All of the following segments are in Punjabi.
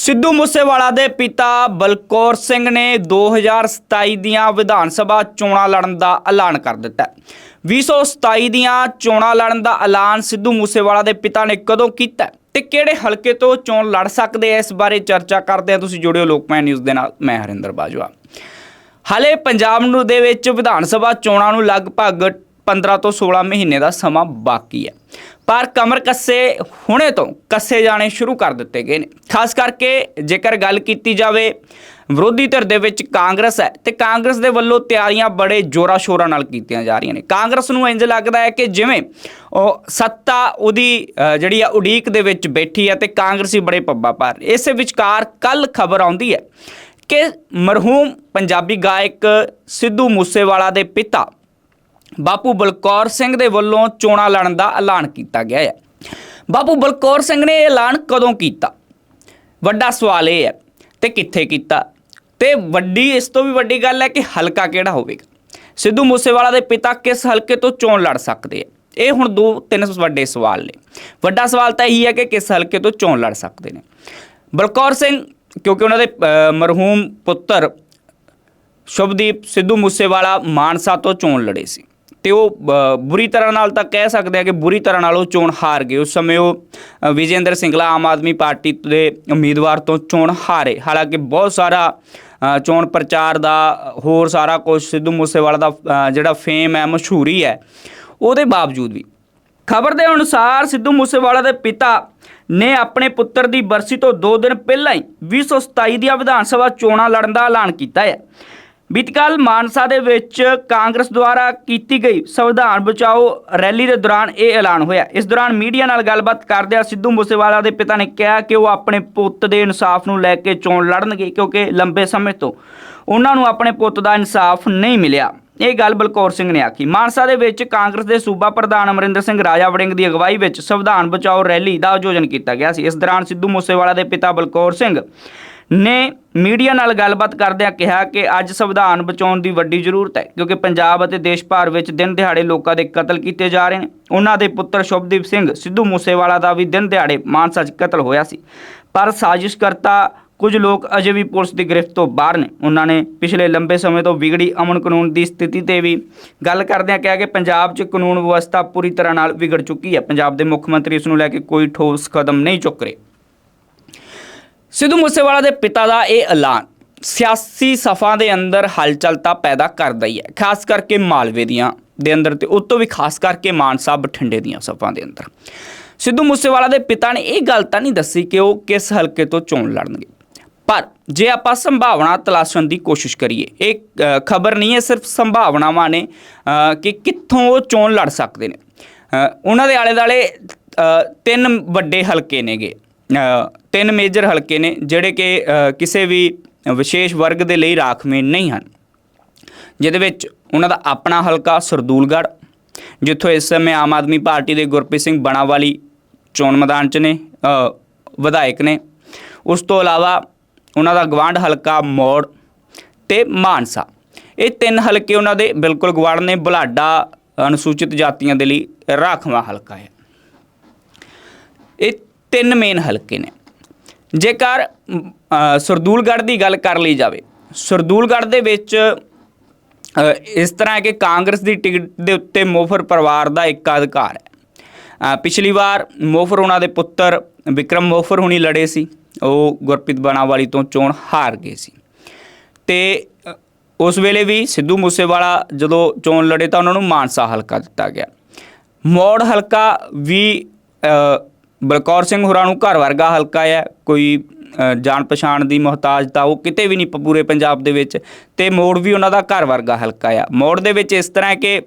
ਸਿੱਧੂ ਮੂਸੇਵਾਲਾ ਦੇ ਪਿਤਾ ਬਲਕੌਰ ਸਿੰਘ ਨੇ 2027 ਦੀਆਂ ਵਿਧਾਨ ਸਭਾ ਚੋਣਾਂ ਲੜਨ ਦਾ ਐਲਾਨ ਕਰ ਦਿੱਤਾ ਹੈ। 2027 ਦੀਆਂ ਚੋਣਾਂ ਲੜਨ ਦਾ ਐਲਾਨ ਸਿੱਧੂ ਮੂਸੇਵਾਲਾ ਦੇ ਪਿਤਾ ਨੇ ਕਦੋਂ ਕੀਤਾ ਹੈ ਤੇ ਕਿਹੜੇ ਹਲਕੇ ਤੋਂ ਚੋਣ ਲੜ ਸਕਦੇ ਐ ਇਸ ਬਾਰੇ ਚਰਚਾ ਕਰਦੇ ਹਾਂ ਤੁਸੀਂ ਜੁੜਿਓ ਲੋਕਮੈ ਨਿਊਜ਼ ਦੇ ਨਾਲ। ਮੈਂ ਹਰਿੰਦਰ ਬਾਜਵਾ। ਹਾਲੇ ਪੰਜਾਬ ਨੂੰ ਦੇ ਵਿੱਚ ਵਿਧਾਨ ਸਭਾ ਚੋਣਾਂ ਨੂੰ ਲਗਭਗ 15 ਤੋਂ 16 ਮਹੀਨੇ ਦਾ ਸਮਾਂ ਬਾਕੀ ਹੈ। ਪਰ ਕਮਰ ਕੱਸੇ ਹੁਣੇ ਤੋਂ ਕੱਸੇ ਜਾਣੇ ਸ਼ੁਰੂ ਕਰ ਦਿੱਤੇ ਗਏ ਨੇ। ਖਾਸ ਕਰਕੇ ਜੇਕਰ ਗੱਲ ਕੀਤੀ ਜਾਵੇ ਵਿਰੋਧੀ ਧਿਰ ਦੇ ਵਿੱਚ ਕਾਂਗਰਸ ਹੈ ਤੇ ਕਾਂਗਰਸ ਦੇ ਵੱਲੋਂ ਤਿਆਰੀਆਂ ਬੜੇ ਜ਼ੋਰਾ ਸ਼ੋਰਾਂ ਨਾਲ ਕੀਤੀਆਂ ਜਾ ਰਹੀਆਂ ਨੇ। ਕਾਂਗਰਸ ਨੂੰ ਇੰਜ ਲੱਗਦਾ ਹੈ ਕਿ ਜਿਵੇਂ ਉਹ ਸੱਤਾ ਉਹਦੀ ਜਿਹੜੀ ਆ ਉਡੀਕ ਦੇ ਵਿੱਚ ਬੈਠੀ ਹੈ ਤੇ ਕਾਂਗਰਸੀ ਬੜੇ ਪੱਬਾ ਪਰ ਇਸੇ ਵਿਚਕਾਰ ਕੱਲ ਖਬਰ ਆਉਂਦੀ ਹੈ ਕਿ ਮਰਹੂਮ ਪੰਜਾਬੀ ਗਾਇਕ ਸਿੱਧੂ ਮੂਸੇਵਾਲਾ ਦੇ ਪਿਤਾ ਬਾਪੂ ਬਲਕੌਰ ਸਿੰਘ ਦੇ ਵੱਲੋਂ ਚੋਣਾਂ ਲੜਨ ਦਾ ਐਲਾਨ ਕੀਤਾ ਗਿਆ ਹੈ। ਬਾਪੂ ਬਲਕੌਰ ਸਿੰਘ ਨੇ ਇਹ ਐਲਾਨ ਕਦੋਂ ਕੀਤਾ? ਵੱਡਾ ਸਵਾਲ ਇਹ ਹੈ, ਤੇ ਕਿੱਥੇ ਕੀਤਾ? ਤੇ ਵੱਡੀ, ਇਸ ਤੋਂ ਵੀ ਵੱਡੀ ਗੱਲ ਹੈ ਕਿ ਹਲਕਾ ਕਿਹੜਾ ਹੋਵੇਗਾ? ਸਿੱਧੂ ਮੂਸੇਵਾਲਾ ਦੇ ਪਿਤਾ ਕਿਸ ਹਲਕੇ ਤੋਂ ਚੋਣ ਲੜ ਸਕਦੇ ਆ? ਇਹ ਹੁਣ ਦੋ, ਤਿੰਨ ਵੱਡੇ ਸਵਾਲ ਨੇ। ਵੱਡਾ ਸਵਾਲ ਤਾਂ ਇਹੀ ਹੈ ਕਿ ਕਿਸ ਹਲਕੇ ਤੋਂ ਚੋਣ ਲੜ ਸਕਦੇ ਨੇ? ਬਲਕੌਰ ਸਿੰਘ, ਕਿਉਂਕਿ ਉਹਨਾਂ ਦੇ ਮਰਹੂਮ ਪੁੱਤਰ ਸ਼ੁਭਦੀਪ ਸਿੱਧੂ ਮੂਸੇਵਾਲਾ ਮਾਨਸਾ ਤੋਂ ਚੋਣ ਲੜੇ ਸੀ। ਤੇ ਉਹ ਅ, ਬੁਰੀ ਤਰ੍ਹਾਂ ਨਾਲ ਤਾਂ ਕਹਿ ਸਕਦੇ ਆ ਕਿ ਬੁਰੀ ਤਰ੍ਹਾਂ ਨਾਲ ਉਹ ਚੋਣ ਹਾਰ ਗਏ। ਉਸ ਸਮੇਂ ਉਹ ਅ, ਵਿਜੇਂਦਰ ਸਿੰਗਲਾ ਆਮ ਆਦਮੀ ਪਾਰਟੀ ਦੇ ਉਮੀਦਵਾਰ ਤੋਂ ਚੋਣ ਹਾਰੇ। ਹਾਲਾਂਕਿ ਬਹੁਤ ਸਾਰਾ ਚੋਣ ਪ੍ਰਚਾਰ ਦਾ ਹੋਰ ਸਾਰਾ ਕੁਝ ਸਿੱਧੂ ਮੂਸੇਵਾਲਾ ਦਾ ਜਿਹੜਾ ਫੇਮ ਹੈ ਮਸ਼ਹੂਰੀ ਹੈ ਉਹਦੇ ਬਾਵਜੂਦ ਵੀ। ਖਬਰ ਦੇ ਅਨੁਸਾਰ ਸਿੱਧੂ ਮੂਸੇਵਾਲਾ ਦੇ ਪਿਤਾ ਨੇ ਆਪਣੇ ਪੁੱਤਰ ਦੀ ਬਰਸੀ ਤੋਂ 2 ਦਿਨ ਪਹਿਲਾਂ ਹੀ 2027 ਦੀਆਂ ਵਿਧਾਨ ਸਭਾ ਚੋਣਾਂ ਲੜਨ ਦਾ ਐਲਾਨ ਕੀਤਾ ਹੈ। ਬੀਤਕਾਲ ਮਾਨਸਾ ਦੇ ਵਿੱਚ ਕਾਂਗਰਸ ਦੁਆਰਾ ਕੀਤੀ ਗਈ ਸੰਵਿਧਾਨ ਬਚਾਓ ਰੈਲੀ ਦੇ ਦੌਰਾਨ ਇਹ ਐਲਾਨ ਹੋਇਆ। ਇਸ ਦੌਰਾਨ ਮੀਡੀਆ ਨਾਲ ਗੱਲਬਾਤ ਕਰਦਿਆਂ ਸਿੱਧੂ ਮੂਸੇਵਾਲਾ ਦੇ ਪਿਤਾ ਨੇ ਕਿਹਾ ਕਿ ਉਹ ਆਪਣੇ ਪੁੱਤ ਦੇ ਇਨਸਾਫ ਨੂੰ ਲੈ ਕੇ ਚੋਣ ਲੜਨਗੇ ਕਿਉਂਕਿ ਲੰਬੇ ਸਮੇਂ ਤੋਂ ਉਹਨਾਂ ਨੂੰ ਆਪਣੇ ਪੁੱਤ ਦਾ ਇਨਸਾਫ ਨਹੀਂ ਮਿਲਿਆ। ਇਹ ਗੱਲ ਬਲਕੌਰ ਸਿੰਘ ਨੇ ਆਖੀ। ਮਾਨਸਾ ਦੇ ਵਿੱਚ ਕਾਂਗਰਸ ਦੇ ਸੂਬਾ ਪ੍ਰਧਾਨ ਅਮਰਿੰਦਰ ਸਿੰਘ ਰਾਜਾ ਵੜਿੰਗ ਦੀ ਅਗਵਾਈ ਵਿੱਚ ਸੰਵਿਧਾਨ ਬਚਾਓ ਰੈਲੀ ਦਾ ਆਯੋਜਨ ਕੀਤਾ ਗਿਆ ਸੀ। ਇਸ ਦੌਰਾਨ ਸਿੱਧੂ ਮੂਸੇਵਾਲਾ ਦੇ ਪਿਤਾ ਬਲਕੌਰ ਸਿੰਘ ਨੇ ਮੀਡੀਆ ਨਾਲ ਗੱਲਬਾਤ ਕਰਦਿਆਂ ਕਿਹਾ ਕਿ ਅੱਜ ਸੰਵਿਧਾਨ ਬਚਾਉਣ ਦੀ ਵੱਡੀ ਜ਼ਰੂਰਤ ਹੈ, ਕਿਉਂਕਿ ਪੰਜਾਬ ਅਤੇ ਦੇਸ਼ ਭਰ ਵਿੱਚ ਦਿਨ ਦਿਹਾੜੇ ਲੋਕਾਂ ਦੇ ਕਤਲ ਕੀਤੇ ਜਾ ਰਹੇ ਨੇ। ਉਹਨਾਂ ਦੇ ਪੁੱਤਰ ਸ਼ੁਭਦੀਪ ਸਿੰਘ, ਸਿੱਧੂ ਮੂਸੇਵਾਲਾ ਦਾ ਵੀ ਦਿਨ ਦਿਹਾੜੇ ਮਾਨਸਾ 'ਚ ਕਤਲ ਹੋਇਆ ਸੀ। ਪਰ ਸਾਜ਼ਿਸ਼ਕਰਤਾ ਕੁਝ ਲੋਕ ਅਜੇ ਵੀ ਪੁਲਿਸ ਦੀ ਗ੍ਰਿਫਤ ਤੋਂ ਬਾਹਰ ਨੇ। ਉਹਨਾਂ ਨੇ ਪਿਛਲੇ ਲੰਬੇ ਸਮੇਂ ਤੋਂ ਵਿਗੜੀ ਅਮਨ ਕਾਨੂੰਨ ਦੀ ਸਥਿਤੀ ਤੇ ਵੀ ਗੱਲ ਕਰਦਿਆਂ ਕਿਹਾ ਕਿ ਪੰਜਾਬ 'ਚ ਕਾਨੂੰਨ ਵਿਵਸਥਾ ਪੂਰੀ ਤਰ੍ਹਾਂ ਨਾਲ ਵਿਗੜ ਚੁੱਕੀ ਹੈ। ਪੰਜਾਬ ਦੇ ਮੁੱਖ ਮੰਤਰੀ ਇਸ ਨੂੰ ਲੈ ਕੇ ਕੋਈ ਠੋਸ ਕਦਮ ਨਹੀਂ ਚੁੱਕ ਰਹੇ। ਸਿੱਧੂ ਮੂਸੇਵਾਲਾ ਦੇ ਪਿਤਾ ਦਾ ਇਹ ਐਲਾਨ ਸਿਆਸੀ ਸਫਾ ਦੇ ਅੰਦਰ ਹਲਚਲ ਤਾਂ ਪੈਦਾ ਕਰਦਾ ਹੀ ਹੈ, ਖਾਸ ਕਰਕੇ ਮਾਲਵੇ ਦੀਆਂ ਦੇ ਅੰਦਰ ਤੇ ਉਸ ਤੋਂ ਵੀ ਖਾਸ ਕਰਕੇ ਮਾਨਸਾ ਬਠਿੰਡੇ ਦੀਆਂ ਸਫਾ ਦੇ ਅੰਦਰ। ਸਿੱਧੂ ਮੂਸੇਵਾਲਾ ਦੇ ਪਿਤਾ ਨੇ ਇਹ ਗੱਲ ਤਾਂ ਨਹੀਂ ਦੱਸੀ ਕਿ ਉਹ ਕਿਸ ਹਲਕੇ ਤੋਂ ਚੋਣ ਲੜਨਗੇ। ਪਰ ਜੇ ਆਪਾਂ ਸੰਭਾਵਨਾ ਤਲਾਸ਼ਣ ਦੀ ਕੋਸ਼ਿਸ਼ ਕਰੀਏ, ਇਹ ਖਬਰ ਨਹੀਂ ਹੈ, ਸਿਰਫ ਸੰਭਾਵਨਾਵਾਂ ਨੇ ਕਿ ਕਿੱਥੋਂ ਉਹ ਚੋਣ ਲੜ ਸਕਦੇ ਨੇ। ਉਹਨਾਂ ਦੇ ਆਲੇ ਦਾਲੇ ਤਿੰਨ ਵੱਡੇ ਹਲਕੇ ਨੇਗੇ। ਤਿੰਨ ਮੇਜਰ ਹਲਕੇ ਨੇ ਜਿਹੜੇ ਕਿ ਕਿਸੇ ਵੀ ਵਿਸ਼ੇਸ਼ ਵਰਗ ਦੇ ਲਈ ਰਾਖਵੇਂ ਨਹੀਂ ਹਨ। ਜਿਹਦੇ ਵਿੱਚ ਉਹਨਾਂ ਦਾ ਆਪਣਾ ਹਲਕਾ ਸਰਦੂਲਗੜ੍ਹ, ਜਿੱਥੋਂ ਇਸ ਸਮੇਂ ਆਮ ਆਦਮੀ ਪਾਰਟੀ ਦੇ ਗੁਰਪ੍ਰੀਤ ਸਿੰਘ ਬਣਾਵਾਲੀ ਚੋਣ ਮੈਦਾਨ 'ਚ ਨੇ ਵਿਧਾਇਕ ਨੇ। ਉਸ ਤੋਂ ਇਲਾਵਾ ਉਹਨਾਂ ਦਾ ਗਵਾਂਢ ਹਲਕਾ ਮੋੜ ਤੇ ਮਾਨਸਾ। ਇਹ ਤਿੰਨ ਹਲਕੇ ਉਹਨਾਂ ਦੇ ਬਿਲਕੁਲ ਗਵਾਂਢ ਨੇ, ਬੁਲਾਡਾ, ਅਨੁਸੂਚਿਤ ਜਾਤੀਆਂ ਦੇ ਲਈ ਰਾਖਵਾਂ ਹਲਕਾ ਹੈ। ਇਹ ਤਿੰਨ ਮੇਨ ਹਲਕੇ ਨੇ। ਜੇਕਰ ਸਰਦੂਲਗੜ੍ਹ ਦੀ ਗੱਲ ਕਰ ਲਈ ਜਾਵੇ, ਸਰਦੂਲਗੜ੍ਹ ਦੇ ਵਿੱਚ ਇਸ ਤਰ੍ਹਾਂ ਹੈ ਕਿ ਕਾਂਗਰਸ ਦੀ ਟਿਕਟ ਦੇ ਉੱਤੇ ਮੋਫਰ ਪਰਿਵਾਰ ਦਾ ਇੱਕ ਅਧਿਕਾਰ ਹੈ। ਪਿਛਲੀ ਵਾਰ ਮੋਫਰ ਉਹਨਾਂ ਦੇ ਪੁੱਤਰ ਵਿਕਰਮ ਮੋਫਰ ਹੁਣੀ ਲੜੇ ਸੀ। ਉਹ ਗੁਰਪ੍ਰੀਤ ਬਾਣਾਵਾਲੀ ਤੋਂ ਚੋਣ ਹਾਰ ਗਏ ਸੀ। ਤੇ ਉਸ ਵੇਲੇ ਵੀ ਸਿੱਧੂ ਮੂਸੇਵਾਲਾ ਜਦੋਂ ਚੋਣ ਲੜੇ ਤਾਂ ਉਹਨਾਂ ਨੂੰ ਮਾਨਸਾ ਹਲਕਾ ਦਿੱਤਾ ਗਿਆ। ਮੋੜ ਹਲਕਾ ਵੀ ਬਲਕੌਰ ਸਿੰਘ ਹੋਰਾਂ ਨੂੰ ਘਰ ਵਰਗਾ ਹਲਕਾ ਹੈ, ਕੋਈ ਜਾਣ ਪਛਾਣ ਦੀ ਮੁਹਤਾਜ ਤਾਂ ਉਹ ਕਿਤੇ ਵੀ ਨਹੀਂ ਪੂਰੇ ਪੰਜਾਬ ਦੇ ਵਿੱਚ, ਤੇ ਮੋੜ ਵੀ ਉਹਨਾਂ ਦਾ ਘਰ ਵਰਗਾ ਹਲਕਾ ਆ। ਮੋੜ ਦੇ ਵਿੱਚ ਇਸ ਤਰ੍ਹਾਂ ਹੈ ਕਿ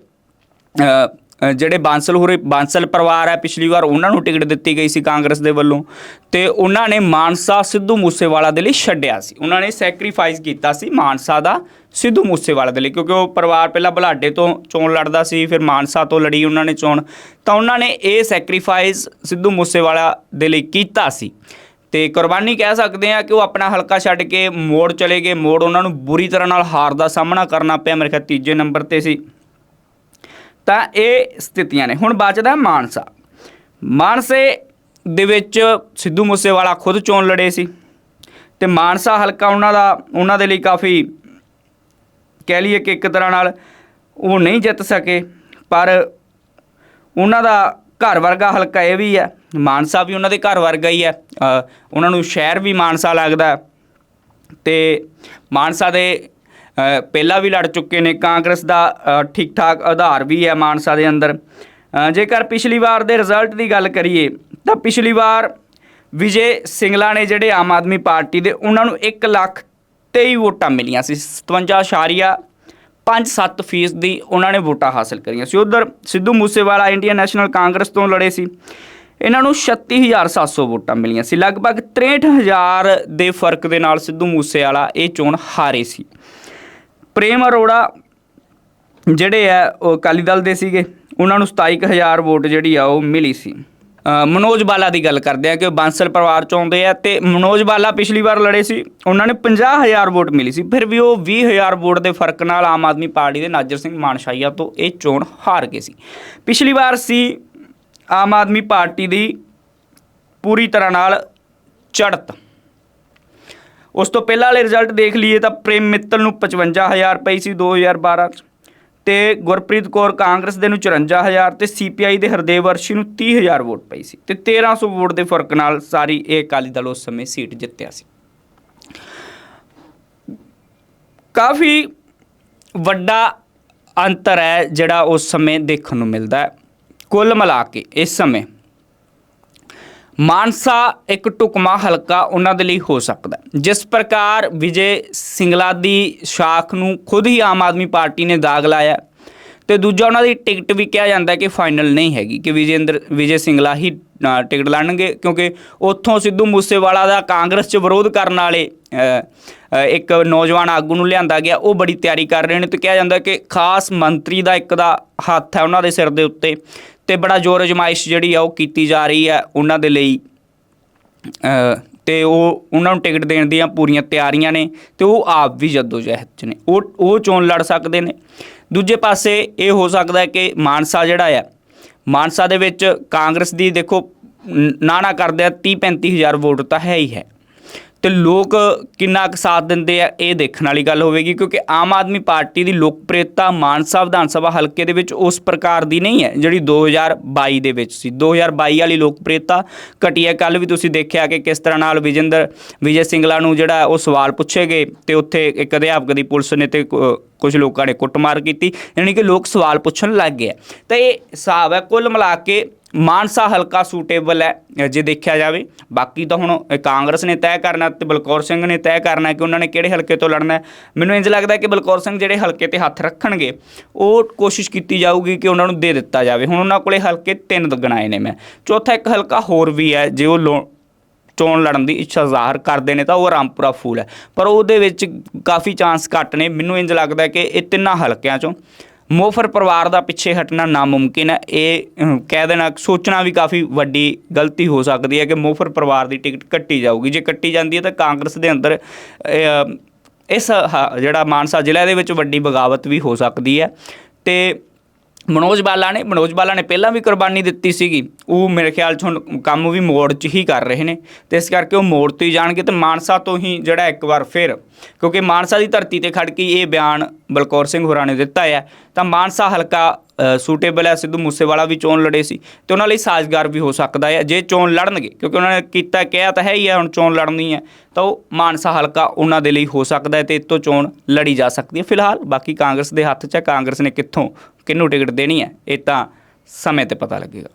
ਜਿਹੜੇ ਬਾਂਸਲ ਹੋਰੇ, ਬਾਂਸਲ ਪਰਿਵਾਰ ਹੈ, ਪਿਛਲੀ ਵਾਰ ਉਹਨਾਂ ਨੂੰ ਟਿਕਟ ਦਿੱਤੀ ਗਈ ਸੀ ਕਾਂਗਰਸ ਦੇ ਵੱਲੋਂ, ਤੇ ਉਹਨਾਂ ਨੇ ਮਾਨਸਾ ਸਿੱਧੂ ਮੂਸੇਵਾਲਾ ਦੇ ਲਈ ਛੱਡਿਆ ਸੀ। ਉਹਨਾਂ ਨੇ ਸੈਕਰੀਫਾਈਸ ਕੀਤਾ ਸੀ ਮਾਨਸਾ ਦਾ ਸਿੱਧੂ ਮੂਸੇਵਾਲਾ ਦੇ ਲਈ, ਕਿਉਂਕਿ ਉਹ ਪਰਿਵਾਰ ਪਹਿਲਾਂ ਬੁਲਾਡੇ ਤੋਂ ਚੋਣ ਲੜਦਾ ਸੀ, ਫਿਰ ਮਾਨਸਾ ਤੋਂ ਲੜੀ ਉਹਨਾਂ ਨੇ ਚੋਣ। ਤਾਂ ਉਹਨਾਂ ਨੇ ਇਹ ਸੈਕਰੀਫਾਈਸ ਸਿੱਧੂ ਮੂਸੇਵਾਲਾ ਦੇ ਲਈ ਕੀਤਾ ਸੀ। ਤੇ ਕੁਰਬਾਨੀ ਕਹਿ ਸਕਦੇ ਆ ਕਿ ਉਹ ਆਪਣਾ ਹਲਕਾ ਛੱਡ ਕੇ ਮੋੜ ਚਲੇ ਗਏ। ਮੋੜ ਉਹਨਾਂ ਨੂੰ ਬੁਰੀ ਤਰ੍ਹਾਂ ਨਾਲ ਹਾਰ ਦਾ ਸਾਹਮਣਾ ਕਰਨਾ ਪਿਆ, ਮੇਰੇ ਖਿਆਲ ਤੀਜੇ ਨੰਬਰ ਤੇ ਸੀ। ਤਾਂ ਇਹ ਸਥਿਤੀਆਂ ਨੇ। ਹੁਣ ਬਚਦਾ ਮਾਨਸਾ। ਮਾਨਸੇ ਦੇ ਵਿੱਚ ਸਿੱਧੂ ਮੂਸੇਵਾਲਾ ਖੁਦ ਚੋਣ ਲੜੇ ਸੀ। ਤੇ ਮਾਨਸਾ ਹਲਕਾ ਉਹਨਾਂ ਦਾ, ਉਹਨਾਂ ਦੇ ਲਈ ਕਾਫੀ ਕਹਿ ਲਈਏ ਕਿ ਇੱਕ ਤਰ੍ਹਾਂ ਨਾਲ ਉਹ ਨਹੀਂ ਜਿੱਤ ਸਕੇ, ਪਰ ਉਹਨਾਂ ਦਾ ਘਰ ਵਰਗਾ ਹਲਕਾ ਇਹ ਵੀ ਹੈ, ਮਾਨਸਾ ਵੀ ਉਹਨਾਂ ਦੇ ਘਰ ਵਰਗਾ ਹੀ ਹੈ ਉਹਨਾਂ ਨੂੰ ਸ਼ਹਿਰ ਵੀ ਮਾਨਸਾ ਲੱਗਦਾ ਹੈ। ਤੇ ਮਾਨਸਾ ਦੇ ਪਹਿਲਾਂ ਵੀ ਲੜ ਚੁੱਕੇ ਨੇ, ਕਾਂਗਰਸ ਦਾ ਠੀਕ ਠਾਕ ਆਧਾਰ ਵੀ ਹੈ ਮਾਨਸਾ ਦੇ ਅੰਦਰ। ਜੇਕਰ ਪਿਛਲੀ ਵਾਰ ਦੇ ਰਿਜ਼ਲਟ ਦੀ ਗੱਲ ਕਰੀਏ, ਤਾਂ ਪਿਛਲੀ ਵਾਰ ਵਿਜੇ ਸਿੰਗਲਾ ਨੇ ਜਿਹੜੇ ਆਮ ਆਦਮੀ ਪਾਰਟੀ ਦੇ, ਉਹਨਾਂ ਨੂੰ 1 ਲੱਖ 23 ਵੋਟਾਂ ਮਿਲੀਆਂ ਸੀ 57.57 ਫੀਸਦੀ ਉਹਨਾਂ ਨੇ ਵੋਟਾਂ ਹਾਸਲ ਕਰੀਆਂ ਸੀ। ਉਧਰ Sidhu Moosewala Indian National Congress ਤੋਂ ਲੜੇ ਸੀ। ਇਹਨਾਂ ਨੂੰ 36700 ਵੋਟਾਂ ਮਿਲੀਆਂ ਸੀ। ਲਗਭਗ 63000 ਦੇ ਫ਼ਰਕ ਦੇ ਨਾਲ ਸਿੱਧੂ ਮੂਸੇਵਾਲਾ ਇਹ ਚੋਣ ਹਾਰੇ ਸੀ। ਪ੍ਰੇਮ ਅਰੋੜਾ ਜਿਹੜੇ ਆ, ਉਹ ਅਕਾਲੀ ਦਲ ਦੇ ਸੀਗੇ, ਉਹਨਾਂ ਨੂੰ 27000 ਵੋਟ ਜਿਹੜੀ ਆ, ਉਹ ਮਿਲੀ ਸੀ। ਮਨੋਜ ਬਾਲਾ ਦੀ ਗੱਲ ਕਰਦੇ ਆ ਕਿ ਉਹ ਬਾਂਸਲ ਪਰਿਵਾਰ ਚੋਂ ਆਉਂਦੇ ਆ ਤੇ ਮਨੋਜ ਬਾਲਾ ਪਿਛਲੀ ਵਾਰ ਲੜੇ ਸੀ, ਉਹਨਾਂ ਨੇ 50000 ਵੋਟ ਮਿਲੀ ਸੀ, ਫਿਰ ਵੀ ਉਹ 20000 ਵੋਟ ਦੇ ਫ਼ਰਕ ਨਾਲ ਆਮ ਆਦਮੀ ਪਾਰਟੀ ਦੇ ਨਾਜਰ ਸਿੰਘ ਮਾਨਸ਼ਾਹੀਆ ਤੋਂ ਇਹ ਚੋਣ ਹਾਰ ਗਏ ਸੀ। ਪਿਛਲੀ ਵਾਰ ਸੀ ਆਮ ਆਦਮੀ ਪਾਰਟੀ ਦੀ ਪੂਰੀ ਤਰ੍ਹਾਂ ਨਾਲ ਚੜ੍ਹਤ। ਉਸ ਤੋਂ ਪਹਿਲਾਂ ਵਾਲੇ ਰਿਜ਼ਲਟ ਦੇਖ ਲਈਏ ਤਾਂ ਪ੍ਰੇਮ ਮਿੱਤਲ ਨੂੰ 55000 ਪਈ ਸੀ 2012 ਚ। ਤੇ ਗੁਰਪ੍ਰੀਤ ਕੌਰ ਕਾਂਗਰਸ ਦੇ ਨੂੰ 54000 ਤੇ ਸੀਪੀਆਈ ਦੇ ਹਰਦੇਵ ਵਰਸ਼ੀ ਨੂੰ 30000 ਵੋਟ ਪਈ ਸੀ ਤੇ 1300 ਵੋਟ ਦੇ ਫ਼ਰਕ ਨਾਲ ਸਾਰੀ ਇਹ ਅਕਾਲੀ ਦਲ ਉਸ ਸਮੇਂ ਸੀਟ ਜਿੱਤਿਆ ਸੀ। ਕਾਫੀ ਵੱਡਾ ਅੰਤਰ ਹੈ ਜਿਹੜਾ ਉਸ ਸਮੇਂ ਦੇਖਣ ਨੂੰ ਮਿਲਦਾ ਹੈ। ਕੁੱਲ ਮਿਲਾ ਕੇ ਇਸ ਸਮੇਂ ਮਾਨਸਾ ਇੱਕ ਟੁਕਮਾ ਹਲਕਾ ਉਹਨਾਂ ਦੇ ਲਈ ਹੋ ਸਕਦਾ ਜਿਸ ਪ੍ਰਕਾਰ ਵਿਜੇ ਸਿੰਗਲਾ ਦੀ ਸ਼ਾਖ ਨੂੰ ਖੁਦ ਹੀ ਆਮ ਆਦਮੀ ਪਾਰਟੀ ਨੇ ਦਾਗ ਲਾਇਆ ਤੇ ਦੂਜਾ ਉਹਨਾਂ ਦੀ ਟਿਕਟ ਵੀ ਕਿਹਾ ਜਾਂਦਾ ਕਿ ਫਾਈਨਲ ਨਹੀਂ ਹੈਗੀ ਕਿ ਵਿਜੇਂਦਰ ਵਿਜੇ ਸਿੰਗਲਾ ਹੀ ਟਿਕਟ ਲੜਨਗੇ ਕਿਉਂਕਿ ਉੱਥੋਂ ਸਿੱਧੂ ਮੂਸੇਵਾਲਾ ਦਾ ਕਾਂਗਰਸ 'ਚ ਵਿਰੋਧ ਕਰਨ ਵਾਲੇ ਇੱਕ ਨੌਜਵਾਨ ਆਗੂ ਨੂੰ ਲਿਆਂਦਾ ਗਿਆ, ਉਹ ਬੜੀ ਤਿਆਰੀ ਕਰ ਰਹੇ ਨੇ ਤੇ ਕਿਹਾ ਜਾਂਦਾ ਕਿ ਖਾਸ ਮੰਤਰੀ ਦਾ ਇੱਕ ਦਾ ਹੱਥ ਹੈ ਉਹਨਾਂ ਦੇ ਸਿਰ ਦੇ ਉੱਤੇ ਤੇ ਬੜਾ ਜ਼ੋਰ ਅਜਮਾਇਸ਼ ਜਿਹੜੀ ਆ ਉਹ ਕੀਤੀ ਜਾ ਰਹੀ ਹੈ ਉਹਨਾਂ ਦੇ ਲਈ। ਅ, ਤੇ ਉਹ ਉਹਨਾਂ ਨੂੰ ਟਿਕਟ ਦੇਣ ਦੀਆਂ ਪੂਰੀਆਂ ਤਿਆਰੀਆਂ ਨੇ ਤੇ ਉਹ ਆਪ ਵੀ ਜਦੋਜਹਿਦ 'ਚ ਨੇ। ਉਹ ਉਹ ਚੋਣ ਲੜ ਸਕਦੇ ਨੇ। ਦੂਜੇ ਪਾਸੇ ਇਹ ਹੋ ਸਕਦਾ ਹੈ ਕਿ ਮਾਨਸਾ ਜਿਹੜਾ ਆ ਮਾਨਸਾ ਦੇ ਵਿੱਚ ਕਾਂਗਰਸ ਦੀ ਦੇਖੋ ਨਾ ਨਾ ਕਰਦੇ ਆ 30 35000 ਵੋਟ ਤਾਂ ਹੈ ਹੀ ਹੈ। ਤੇ ਲੋਕ ਕਿੰਨਾ ਕੁ ਸਾਥ ਦਿੰਦੇ ਆ, ਇਹ ਦੇਖਣ ਵਾਲੀ ਗੱਲ ਹੋਵੇਗੀ, ਕਿਉਂਕਿ ਆਮ ਆਦਮੀ ਪਾਰਟੀ ਦੀ ਲੋਕਪ੍ਰਿਯਤਾ ਮਾਨਸਾ ਵਿਧਾਨ ਸਭਾ ਹਲਕੇ ਦੇ ਵਿੱਚ ਉਸ ਪ੍ਰਕਾਰ ਦੀ ਨਹੀਂ ਹੈ, ਜਿਹੜੀ 2022 ਦੇ ਵਿੱਚ ਸੀ। 2022 ਵਾਲੀ ਲੋਕਪ੍ਰਿਯਤਾ ਘਟੀ ਹੈ। ਕੱਲ ਵੀ ਤੁਸੀਂ ਦੇਖਿਆ ਕਿ ਕਿਸ ਤਰ੍ਹਾਂ ਨਾਲ ਵਿਜੇਂਦਰ, ਵਿਜੇ ਸਿੰਗਲਾ ਨੂੰ ਜਿਹੜਾ ਉਹ ਸਵਾਲ ਪੁੱਛੇ ਗਏ ਤੇ ਉੱਥੇ ਇੱਕ ਅਧਿਆਪਕ ਦੀ ਪੁਲਿਸ ਨੇ ਤੇ ਕੁਝ ਲੋਕਾਂ ਨੇ ਕੁੱਟਮਾਰ ਕੀਤੀ, ਯਾਨੀ ਕਿ ਲੋਕ ਸਵਾਲ ਪੁੱਛਣ ਲੱਗ ਗਏ ਤਾਂ ਇਹ ਹਿਸਾਬ ਹੈ, ਕੁੱਲ ਮਿਲਾ ਕੇ ਮਾਨਸਾ ਹਲਕਾ ਸੂਟੇਬਲ ਹੈ ਜੇ ਦੇਖਿਆ ਜਾਵੇ। ਬਾਕੀ ਤਾਂ ਹੁਣ ਕਾਂਗਰਸ ਨੇ ਤੈਅ ਕਰਨਾ ਤੇ ਬਲਕੌਰ ਸਿੰਘ ਨੇ ਤੈਅ ਕਰਨਾ ਕਿ ਉਹਨਾਂ ਨੇ ਕਿਹੜੇ ਹਲਕੇ ਤੋਂ ਲੜਨਾ ਹੈ। ਮੈਨੂੰ ਇੰਜ ਲੱਗਦਾ ਕਿ ਬਲਕੌਰ ਸਿੰਘ ਜਿਹੜੇ ਹਲਕੇ ਤੇ ਹੱਥ ਰੱਖਣਗੇ, ਉਹ ਕੋਸ਼ਿਸ਼ ਕੀਤੀ ਜਾਊਗੀ ਕਿ ਉਹਨਾਂ ਨੂੰ ਦੇ ਦਿੱਤਾ ਜਾਵੇ। ਹੁਣ ਉਹਨਾਂ ਕੋਲੇ ਹਲਕੇ ਤਿੰਨ ਗਣਾਏ ਨੇ ਮੈਂ। ਚੌਥਾ ਇੱਕ ਹਲਕਾ ਹੋਰ ਵੀ ਹੈ, ਜੇ ਉਹ ਲੋ- ਚੋਣ ਲੜਨ ਦੀ ਇੱਛਾ ਜ਼ਾਹਰ ਕਰਦੇ ਨੇ ਤਾਂ ਉਹ ਰਾਮਪੁਰਾ ਫੂਲ ਹੈ। ਪਰ ਉਹਦੇ ਵਿੱਚ ਕਾਫੀ ਚਾਂਸ ਘੱਟ ਨੇ। ਮੈਨੂੰ ਇੰਜ ਲੱਗਦਾ ਕਿ ਇਹ ਤਿੰਨਾਂ ਹਲਕਿਆਂ ਚੋਂ ਮੋਫਰ ਪਰਿਵਾਰ ਦਾ ਪਿੱਛੇ ਹਟਣਾ ਨਾਮੁਮਕਿਨ ਹੈ। ਇਹ ਕਹਿ ਦੇਣਾ ਸੋਚਣਾ ਵੀ ਕਾਫੀ ਵੱਡੀ ਗਲਤੀ ਹੋ ਸਕਦੀ ਹੈ ਕਿ ਮੋਫਰ ਪਰਿਵਾਰ ਦੀ ਟਿਕਟ ਕੱਟੀ ਜਾਊਗੀ। ਜੇ ਕੱਟੀ ਜਾਂਦੀ ਹੈ ਤਾਂ ਕਾਂਗਰਸ ਦੇ ਅੰਦਰ ਇਸ ਹ- ਜਿਹੜਾ ਮਾਨਸਾ ਜ਼ਿਲ੍ਹੇ ਦੇ ਵਿੱਚ ਵੱਡੀ ਬਗਾਵਤ ਵੀ ਹੋ ਸਕਦੀ ਹੈ। ਤੇ ਮਨੋਜ ਬਾਲਾ ਨੇ, ਮਨੋਜ ਬਾਲਾ ਨੇ ਪਹਿਲਾਂ ਵੀ ਕੁਰਬਾਨੀ ਦਿੱਤੀ ਸੀਗੀ। ਉਹ ਮੇਰੇ ਖਿਆਲ 'ਚ ਹੁਣ ਕੰਮ ਵੀ ਮੋੜ 'ਚ ਹੀ ਕਰ ਰਹੇ ਨੇ। ਤੇ ਇਸ ਕਰਕੇ ਉਹ ਮੋੜ ਤੋਂ ਹੀ ਜਾਣਗੇ ਤੇ ਮਾਨਸਾ ਤੋਂ ਹੀ ਜਿਹੜਾ ਇੱਕ ਵਾਰ ਫਿਰ, ਕਿਉਂਕਿ ਮਾਨਸਾ ਦੀ ਧਰਤੀ ਤੇ ਖੜ ਕੇ ਇਹ ਬਿਆਨ ਬਲਕੌਰ ਸਿੰਘ ਹੋਰਾਂ ਨੇ ਦਿੱਤਾ ਹੈ। ਤਾਂ ਮਾਨਸਾ ਹਲਕਾ ਸੂਟੇਬਲ ਹੈ, ਸਿੱਧੂ ਮੂਸੇਵਾਲਾ ਵੀ ਚੋਣ ਲੜੇ ਸੀ ਤੇ ਉਹਨਾਂ ਲਈ ਸਾਜ਼ਗਾਰ ਵੀ ਹੋ ਸਕਦਾ ਹੈ। ਜੇ ਚੋਣ ਲੜਨਗੇ, ਕਿਉਂਕਿ ਉਹਨਾਂ ਨੇ ਕੀਤਾ, ਕਿਹਾ ਤਾਂ ਹੈ ਹੀ ਹੈ, ਹੁਣ ਚੋਣ ਲੜਨੀ ਹੈ, ਤਾਂ ਉਹ ਮਾਨਸਾ ਹਲਕਾ ਉਹਨਾਂ ਦੇ ਲਈ ਹੋ ਸਕਦਾ ਹੈ ਤੇ ਇਤੋਂ ਚੋਣ ਲੜੀ ਜਾ ਸਕਦੀ ਹੈ। ਫਿਲਹਾਲ ਬਾਕੀ ਕਾਂਗਰਸ ਦੇ ਹੱਥ 'ਚ ਹੈ, ਕਾਂਗਰਸ ਨੇ ਕਿੱਥੋਂ ਕਿਹਨੂੰ ਟਿਕਟ ਦੇਣੀ ਹੈ ਇਹ ਤਾਂ ਸਮੇਂ ਤੇ ਪਤਾ ਲੱਗੇਗਾ।